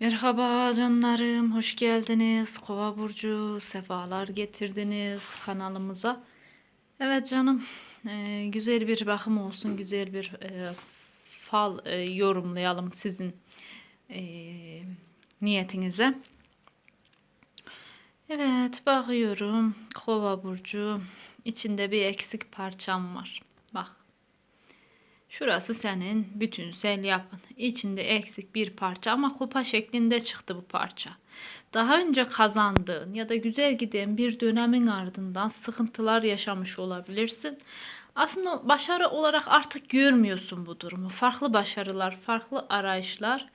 Merhaba canlarım, hoş geldiniz. Kova burcu, sefalar getirdiniz kanalımıza. Evet canım, e, güzel bir bakım olsun, güzel bir e, fal e, yorumlayalım sizin niyetinize. Evet, bakıyorum. Kova burcu, içinde bir eksik parçam var. Bak. Şurası senin bütünsel yapın. İçinde eksik bir parça ama kupa şeklinde çıktı bu parça. Daha önce kazandığın ya da güzel giden bir dönemin ardından sıkıntılar yaşamış olabilirsin. Aslında başarı olarak artık görmüyorsun bu durumu. Farklı başarılar, farklı arayışlar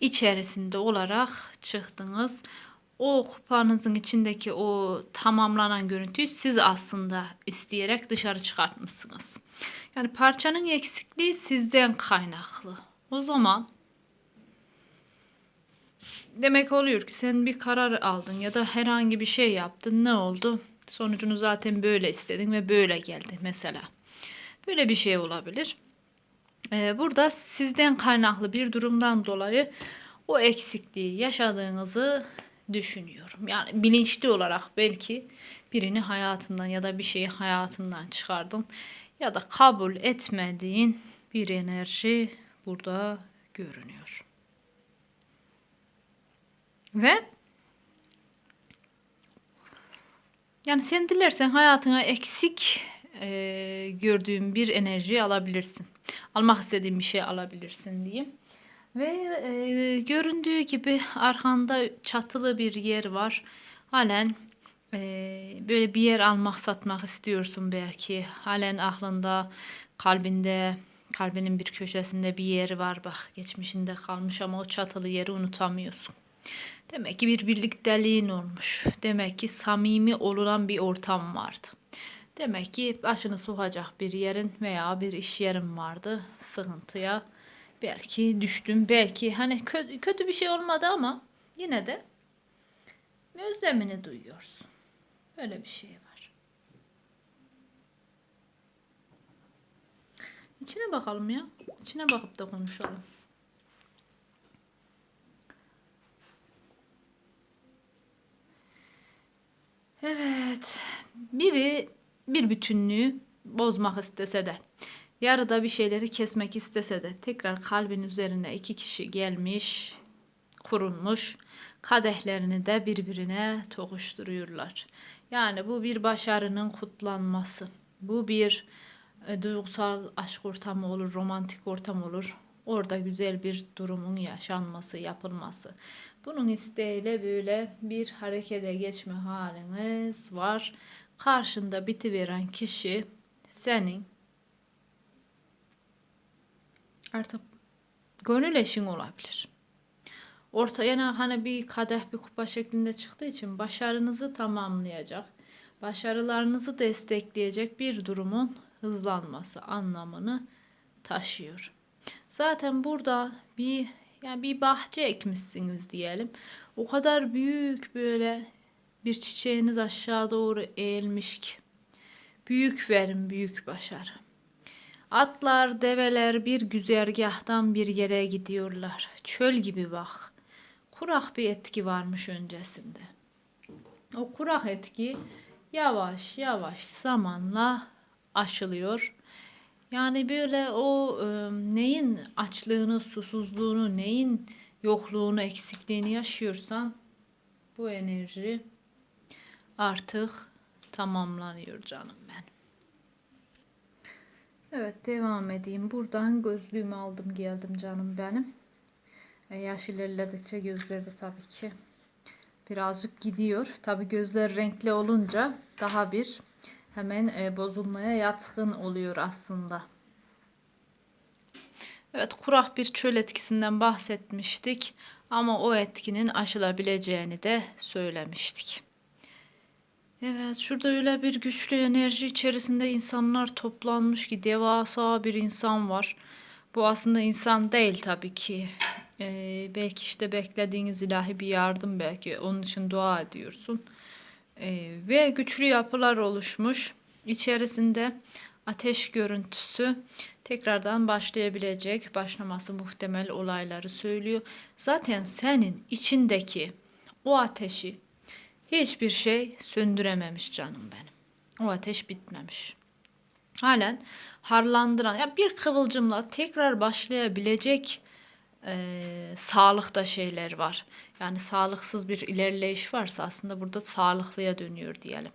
içerisinde olarak çıktınız. O kupanızın içindeki o tamamlanan görüntüyü siz aslında isteyerek dışarı çıkartmışsınız. Yani parçanın eksikliği sizden kaynaklı. O zaman demek oluyor ki sen bir karar aldın ya da herhangi bir şey yaptın. Ne oldu? Sonucunu zaten böyle istedin ve böyle geldi mesela. Böyle bir şey olabilir. Ee, burada sizden kaynaklı bir durumdan dolayı o eksikliği yaşadığınızı düşünüyorum. Yani bilinçli olarak belki birini hayatından ya da bir şeyi hayatından çıkardın ya da kabul etmediğin bir enerji burada görünüyor. Ve yani sen dilersen hayatına eksik e, gördüğün bir enerji alabilirsin. Almak istediğin bir şey alabilirsin diyeyim. Ve e, göründüğü gibi arkanda çatılı bir yer var. Halen e, böyle bir yer almak satmak istiyorsun belki. Halen aklında, kalbinde, kalbinin bir köşesinde bir yeri var bak. Geçmişinde kalmış ama o çatılı yeri unutamıyorsun. Demek ki bir birlikteliğin olmuş. Demek ki samimi olunan bir ortam vardı. Demek ki başını sokacak bir yerin veya bir iş yerin vardı. Sıkıntıya belki düştüm. Belki hani kötü, kötü bir şey olmadı ama yine de özlemini duyuyorsun. Böyle bir şey var. İçine bakalım ya. İçine bakıp da konuşalım. Evet. Biri bir bütünlüğü bozmak istese de yarıda bir şeyleri kesmek istese de tekrar kalbin üzerine iki kişi gelmiş, kurulmuş, kadehlerini de birbirine tokuşturuyorlar. Yani bu bir başarının kutlanması. Bu bir e, duygusal aşk ortamı olur, romantik ortam olur. Orada güzel bir durumun yaşanması, yapılması. Bunun isteğiyle böyle bir harekete geçme haliniz var. Karşında bitiveren kişi senin artık gönül eşin olabilir. Ortaya hani bir kadeh bir kupa şeklinde çıktığı için başarınızı tamamlayacak, başarılarınızı destekleyecek bir durumun hızlanması anlamını taşıyor. Zaten burada bir yani bir bahçe ekmişsiniz diyelim. O kadar büyük böyle bir çiçeğiniz aşağı doğru eğilmiş ki. Büyük verim, büyük başarı. Atlar, develer bir güzergahtan bir yere gidiyorlar. Çöl gibi bak. Kurak bir etki varmış öncesinde. O kurak etki yavaş yavaş zamanla aşılıyor. Yani böyle o e, neyin açlığını, susuzluğunu, neyin yokluğunu, eksikliğini yaşıyorsan bu enerji artık tamamlanıyor canım ben. Evet devam edeyim. Buradan gözlüğümü aldım geldim canım benim. E, yaş ilerledikçe gözleri de tabii ki birazcık gidiyor. Tabii gözler renkli olunca daha bir hemen e, bozulmaya yatkın oluyor aslında. Evet kurak bir çöl etkisinden bahsetmiştik ama o etkinin aşılabileceğini de söylemiştik. Evet şurada öyle bir güçlü enerji içerisinde insanlar toplanmış ki devasa bir insan var. Bu aslında insan değil tabii ki. Ee, belki işte beklediğiniz ilahi bir yardım belki onun için dua ediyorsun. Ee, ve güçlü yapılar oluşmuş. İçerisinde ateş görüntüsü. tekrardan başlayabilecek, başlaması muhtemel olayları söylüyor. Zaten senin içindeki o ateşi hiçbir şey söndürememiş canım benim. O ateş bitmemiş. Halen harlandıran, ya bir kıvılcımla tekrar başlayabilecek e, sağlıkta şeyler var. Yani sağlıksız bir ilerleyiş varsa aslında burada sağlıklıya dönüyor diyelim.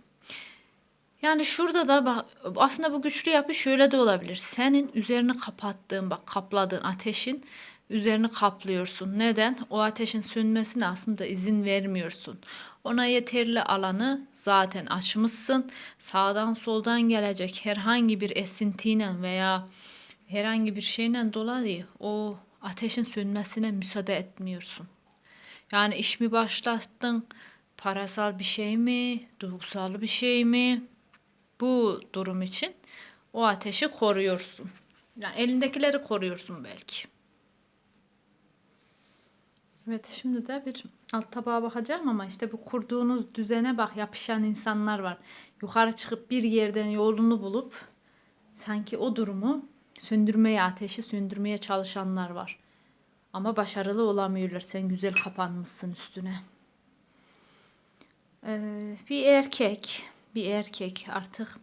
Yani şurada da bak aslında bu güçlü yapı şöyle de olabilir. Senin üzerini kapattığın bak kapladığın ateşin üzerini kaplıyorsun. Neden? O ateşin sönmesine aslında izin vermiyorsun. Ona yeterli alanı zaten açmışsın. Sağdan soldan gelecek herhangi bir esintiyle veya herhangi bir şeyle dolayı o ateşin sönmesine müsaade etmiyorsun. Yani iş mi başlattın? Parasal bir şey mi? Duygusal bir şey mi? Bu durum için o ateşi koruyorsun. Yani elindekileri koruyorsun belki. Evet şimdi de bir alt tabağa bakacağım ama işte bu kurduğunuz düzene bak yapışan insanlar var. Yukarı çıkıp bir yerden yolunu bulup sanki o durumu söndürmeye, ateşi söndürmeye çalışanlar var. Ama başarılı olamıyorlar. Sen güzel kapanmışsın üstüne. Ee, bir erkek, bir erkek artık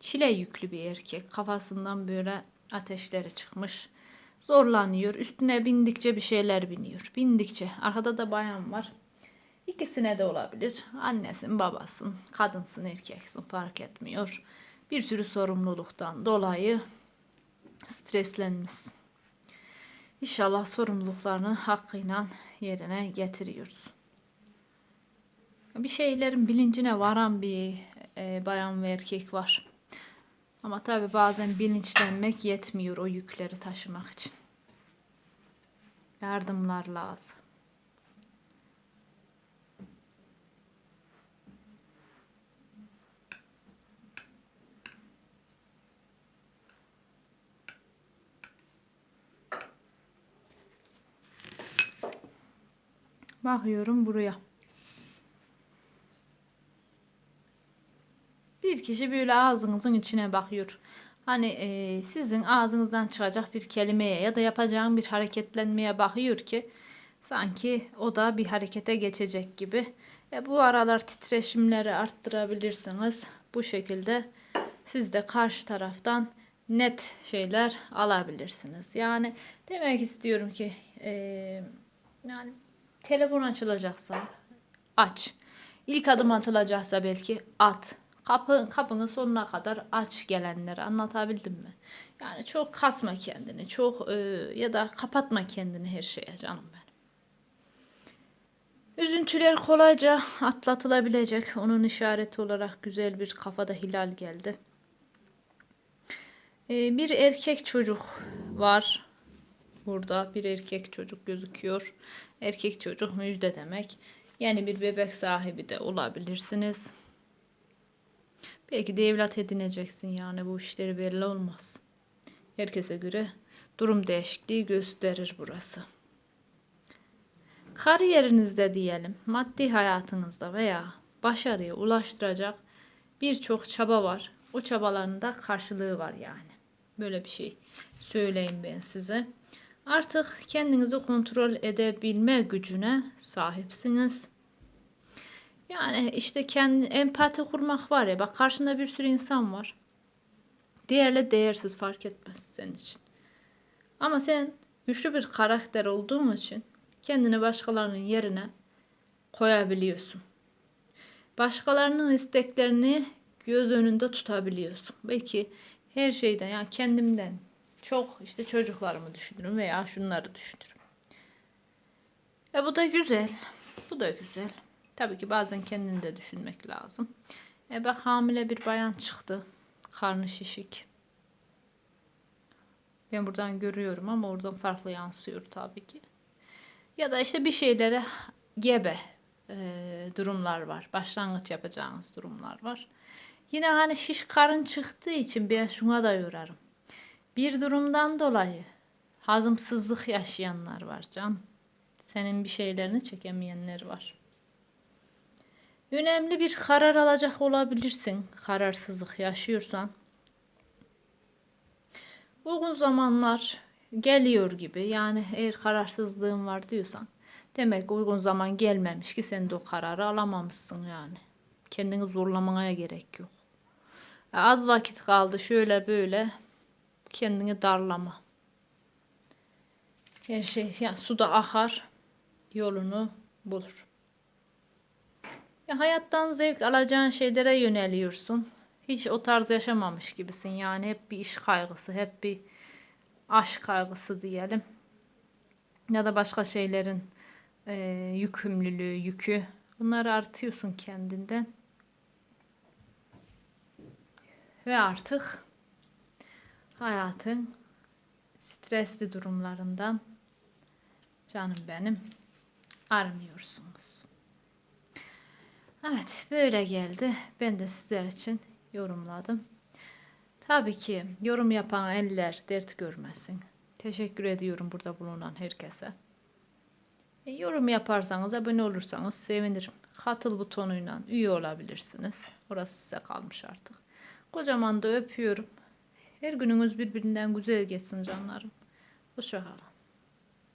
çile yüklü bir erkek. Kafasından böyle ateşleri çıkmış. Zorlanıyor. Üstüne bindikçe bir şeyler biniyor. Bindikçe. Arkada da bayan var. İkisine de olabilir. Annesin, babasın, kadınsın, erkeksin fark etmiyor. Bir sürü sorumluluktan dolayı streslenmişsin. İnşallah sorumluluklarını hakkıyla yerine getiriyoruz. Bir şeylerin bilincine varan bir e, bayan ve erkek var. Ama tabi bazen bilinçlenmek yetmiyor o yükleri taşımak için. Yardımlar lazım. Bakıyorum buraya. Bir kişi böyle ağzınızın içine bakıyor. Hani e, sizin ağzınızdan çıkacak bir kelimeye ya da yapacağın bir hareketlenmeye bakıyor ki sanki o da bir harekete geçecek gibi. E, bu aralar titreşimleri arttırabilirsiniz. Bu şekilde siz de karşı taraftan net şeyler alabilirsiniz. Yani demek istiyorum ki e, yani telefon açılacaksa aç. İlk adım atılacaksa belki at. Kapı, kapını sonuna kadar aç gelenleri anlatabildim mi? Yani çok kasma kendini, çok e, ya da kapatma kendini her şeye canım benim. Üzüntüler kolayca atlatılabilecek. Onun işareti olarak güzel bir kafada hilal geldi. E, bir erkek çocuk var. Burada bir erkek çocuk gözüküyor. Erkek çocuk müjde demek. Yani bir bebek sahibi de olabilirsiniz. Belki de evlat edineceksin yani bu işleri belli olmaz. Herkese göre durum değişikliği gösterir burası. Kariyerinizde diyelim, maddi hayatınızda veya başarıya ulaştıracak birçok çaba var. O çabaların da karşılığı var yani. Böyle bir şey söyleyeyim ben size. Artık kendinizi kontrol edebilme gücüne sahipsiniz. Yani işte kendi empati kurmak var ya bak karşında bir sürü insan var. Diğerle değersiz fark etmez senin için. Ama sen güçlü bir karakter olduğun için kendini başkalarının yerine koyabiliyorsun. Başkalarının isteklerini göz önünde tutabiliyorsun. Belki her şeyden yani kendimden çok işte çocuklarımı düşünürüm veya şunları düşünürüm. E bu da güzel. Bu da güzel. Tabii ki bazen kendini de düşünmek lazım. E bak hamile bir bayan çıktı. Karnı şişik. Ben buradan görüyorum ama oradan farklı yansıyor tabii ki. Ya da işte bir şeylere gebe e, durumlar var. Başlangıç yapacağınız durumlar var. Yine hani şiş karın çıktığı için ben şuna da yorarım. Bir durumdan dolayı hazımsızlık yaşayanlar var can. Senin bir şeylerini çekemeyenler var. Önemli bir karar alacak olabilirsin. Kararsızlık yaşıyorsan. uygun zamanlar geliyor gibi. Yani eğer kararsızlığın var diyorsan demek uygun zaman gelmemiş ki sen de o kararı alamamışsın yani. Kendini zorlamaya gerek yok. E, Az vakit kaldı şöyle böyle kendini darlama. Her şey yani suda akar yolunu bulur. Ya hayattan zevk alacağın şeylere yöneliyorsun. Hiç o tarz yaşamamış gibisin. Yani hep bir iş kaygısı, hep bir aşk kaygısı diyelim. Ya da başka şeylerin e, yükümlülüğü, yükü. Bunları artıyorsun kendinden. Ve artık hayatın stresli durumlarından canım benim armıyorsunuz. Evet, böyle geldi. Ben de sizler için yorumladım. Tabii ki yorum yapan eller dert görmesin. Teşekkür ediyorum burada bulunan herkese. E, yorum yaparsanız, abone olursanız sevinirim. Katıl butonuyla üye olabilirsiniz. Orası size kalmış artık. Kocaman da öpüyorum. Her gününüz birbirinden güzel geçsin canlarım. Hoşçakalın.